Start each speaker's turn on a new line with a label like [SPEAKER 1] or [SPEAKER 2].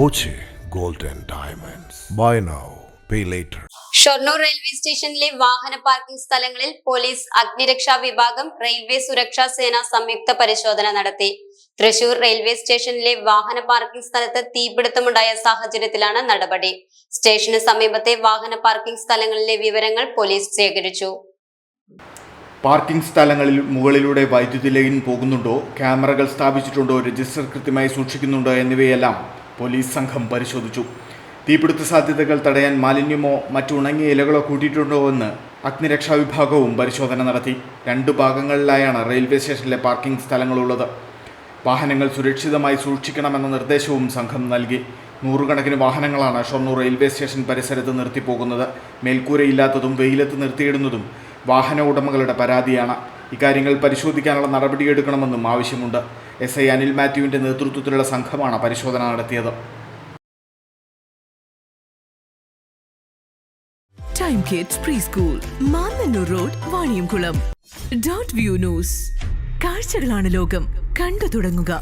[SPEAKER 1] Boche gold and Diamonds. Buy now, pay later.
[SPEAKER 2] Shoranur railway സ്റ്റേഷനിലെ വാഹന parking സ്ഥലങ്ങളിൽ police അഗ്നിരക്ഷാ വിഭാഗം റെയിൽവേ സുരക്ഷാ സേന സംയുക്ത പരിശോധന നടത്തി. തൃശൂർ റെയിൽവേ സ്റ്റേഷനിലെ വാഹന പാർക്കിംഗ് സ്ഥലത്ത് തീപിടുത്തമുണ്ടായ സാഹചര്യത്തിലാണ് നടപടി. സ്റ്റേഷന് സമീപത്തെ വാഹന പാർക്കിംഗ് സ്ഥലങ്ങളിലെ വിവരങ്ങൾ പോലീസ് ശേഖരിച്ചു.
[SPEAKER 3] പാർക്കിംഗ് സ്ഥലങ്ങളിൽ മുകളിലൂടെ വൈദ്യുതി ലൈൻ പോകുന്നുണ്ടോ? ക്യാമറകൾ സ്ഥാപിച്ചിട്ടുണ്ടോ? രജിസ്റ്റർ കൃത്യമായി സൂക്ഷിക്കുന്നുണ്ടോ? എന്നിവയെല്ലാം പോലീസ് സംഘം പരിശോധിച്ചു. തീപിടുത്ത സാധ്യതകൾ തടയാൻ മാലിന്യമോ മറ്റു ഉണങ്ങിയ ഇലകളോ കൂട്ടിയിട്ടുണ്ടോ എന്ന് അഗ്നിരക്ഷാ വിഭാഗവും പരിശോധന നടത്തി. രണ്ട് ഭാഗങ്ങളിലായാണ് റെയിൽവേ സ്റ്റേഷനിലെ പാർക്കിംഗ് സ്ഥലങ്ങളുള്ളത്. വാഹനങ്ങൾ സുരക്ഷിതമായി സൂക്ഷിക്കണമെന്ന നിർദ്ദേശവും സംഘം നൽകി. നൂറുകണക്കിന് വാഹനങ്ങളാണ് ഷൊർണൂർ റെയിൽവേ സ്റ്റേഷൻ പരിസരത്ത് നിർത്തിപ്പോകുന്നത്. മേൽക്കൂരയില്ലാത്തതും വെയിലത്ത് നിർത്തിയിടുന്നതും വാഹന ഉടമകളുടെ പരാതിയാണ്. ഇക്കാര്യങ്ങൾ പരിശോധിക്കാനുള്ള നടപടിയെടുക്കണമെന്നും ആവശ്യമുണ്ട്. എസ് ഐ അനിൽ മാത്യുവിന്റെ നേതൃത്വത്തിലുള്ള സംഘമാണ് പരിശോധന നടത്തിയത്.
[SPEAKER 4] Time kids preschool Mannanur road Vaniyamkulam dot view news കാഴ്ചകളാണ് ലോകം. കണ്ടു തുടങ്ങുക.